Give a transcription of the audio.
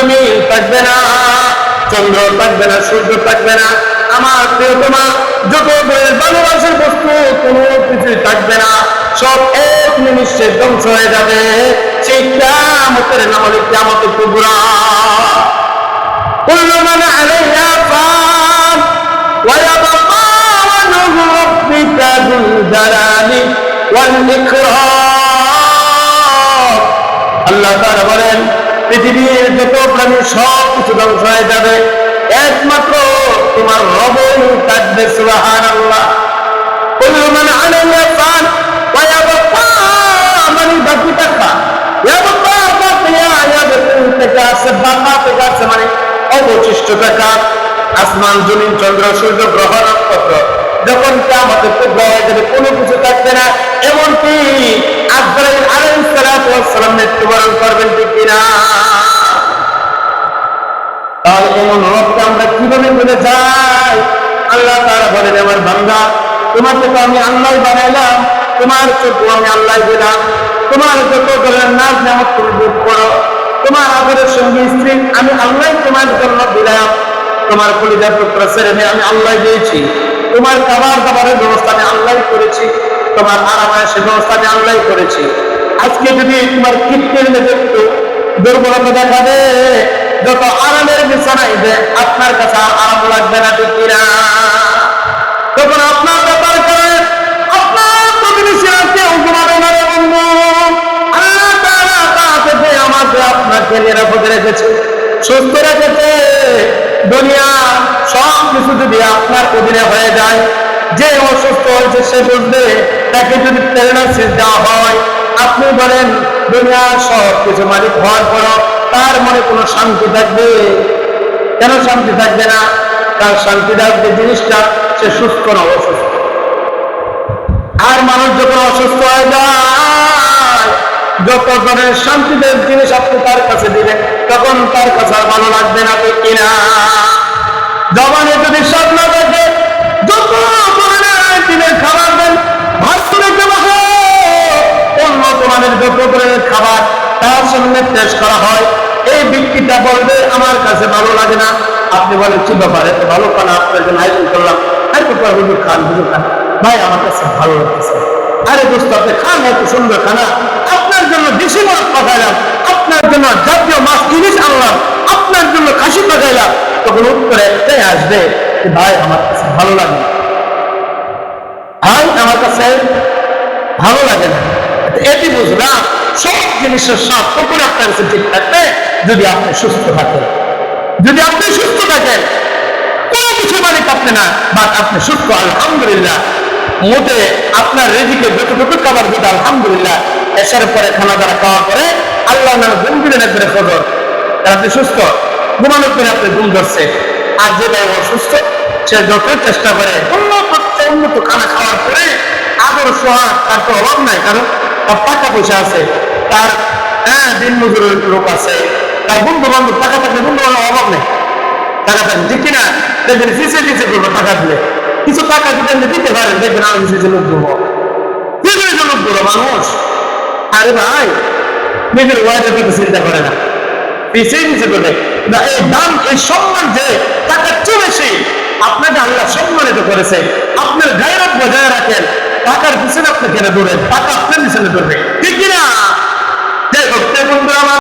জমি থাকবে না চন্দ্র থাকবে না সূর্য থাকবে না আমার প্রিয়তমা যত বইয়ের ভালোবাসার বস্তু কোনো কিছু থাকবে না সব এক নিমিষে ধ্বংস হয়ে যাবে সেই কামতের নাম হলো কামত কুবরা كل من عليها فان ويبقى وجه ربك ذو الجلال والإكرام আল্লাহ তাআলা বলেন পৃথিবীর যত প্রাণী সব কিছু ধ্বংস হয়ে যাবে। একমাত্র তোমার রবই থাকবে সুবাহান আল্লাহ মানে অবশিষ্ট আসমান, জমিন, চন্দ্র, সূর্য, গ্রহ, নক্ষত্র। যখন কে আমাদের যাবে, কোনো কিছু থাকবে না। এমনকি সালাম মৃত্যুবরণ করবেন ঠিক কিনা? তাহলে এমন রবকে আমরা কীভাবে বলে যাই? আল্লাহ তারা বলেন, আমার বান্দা তোমাকে তো আমি আল্লাহ বানাইলাম, তোমার চোখ আমি আল্লাহ দিলাম। তোমার যত ধরনের নাচ নামক তুমি ভোগ করো, তোমার আদরের সঙ্গে স্ত্রী, আমি আল্লাহ তোমার জন্য দিলাম। তোমার কলিজার টুকরা ছেড়ে আমি আল্লাহ দিয়েছি। তোমার খাবার দাবারের ব্যবস্থা আমি আল্লাহ করেছি। তোমার আরামায়েশের ব্যবস্থা আমি আল্লাহ করেছি। আজকে যদি তোমার মেঝে একটু দুর্বলতা দেখাবে, যত আরামের বিছানায় যে আপনার কাছে আরাম লাগবে না, ঠিক কিনা? তখন আপনার ব্যাপার করে, আপনার প্রতিবেশীরা কেউ ঘুমাবে না রে আমাকে আপনাকে নিরাপদে রেখেছে, সুস্থ রেখেছে। দুনিয়া সব কিছু যদি আপনার অধীনে হয়ে যায়, যে অসুস্থ হয়েছে সে বুঝবে, তাকে যদি প্রেরণা দেওয়া হয় আপনি বলেন, দুনিয়ার সব কিছু মালিক হওয়ার পরও তার মনে কোনো শান্তি থাকবে? কেন শান্তি থাকবে না? তার শান্তি থাকবে জিনিসটা, সে সুস্থ না অসুস্থ? আর মানুষ যখন অসুস্থ হয়ে যায়, যত ধরনের শান্তিদের জিনিস আপনি তার কাছে দিবেন, তখন তার কাছে আর ভালো লাগবে না কিনা? জবানে যদি স্বপ্ন দেখে যত ব্যক্তিটা বলবে আমার কাছে ভালো লাগে না। আপনি বলেন, কি ব্যাপার? এত ভালো খানা আপনার জন্য আয়োজন করলাম। আরেকটু পর হুজুর খান হুজুর খান। ভাই, আমার কাছে ভালো লাগতেছে। আরে দোস্ত, আপনি খান, এত সুন্দর খানা। আপনার জন্য দেশি মাছ পাঠাইলাম। আপনার জন্য জাতীয় মাছ ইলিশ আনলাম। আপনার জন্য খাসি পাঠাইলাম। তখন উত্তরে একটাই আসবে যে, ভাই, আমার কাছে ভালো লাগে। ভাই, আমার কাছে ভালো লাগে না। এটি বুঝলাম, সব জিনিসের সব কখন আপনার কাছে ঠিক থাকবে? যদি আপনি সুস্থ থাকেন, যদি আপনি সুস্থ থাকেন, কোনো কিছু মালিক আপনি না, বাট আপনি সুস্থ, আলহামদুলিল্লাহ। মোটে আপনার রেজিকে যতটুকু খাবার দিতে আলহামদুলিল্লাহ। এসার পরে খানা দানা খাওয়ার পরে আল্লাহ নামে ঘুম দিলেন একবারে খবর আপনি সুস্থ। ঘুমানোর পরে আপনি ঘুম ধরছে। আর যে ভাই অসুস্থ সে যত চেষ্টা করে উন্নত উন্নত খানা খাওয়ার পরে আদর, সোহাগ, তার তো অভাব নাই, কারণ তার টাকা পয়সা আছে, তার হ্যাঁ দিন মজুরের লোক আছে বন্ধু বান্ধব টাকা থাকলে বন্ধু বান্ধব অভাব নেই। টাকা থাকলে ঠিক কিনা? দেখবেন ফিসে ফিসে করব টাকা দিলে। কিছু টাকা যদি আপনি দিতে পারেন, দেখবেন ফিসে লোক দেবো ফিসে লোক দেবো মানুষ। আরে ভাই, নিজের ওয়াইফের কথা চিন্তা করে না। নিচে করবে। না, এই দাম, এই সম্মান যে টাকা চলেছে আপনাকে আল্লাহ সম্মানিত করেছে। আপনার গায়রত বজায় রাখেন। টাকার পিছনে আপনি কেন দৌড়েন? টাকা আপনার পিছনে দৌড়বে। ঠিক কিনা? যাই হোক বন্ধুরা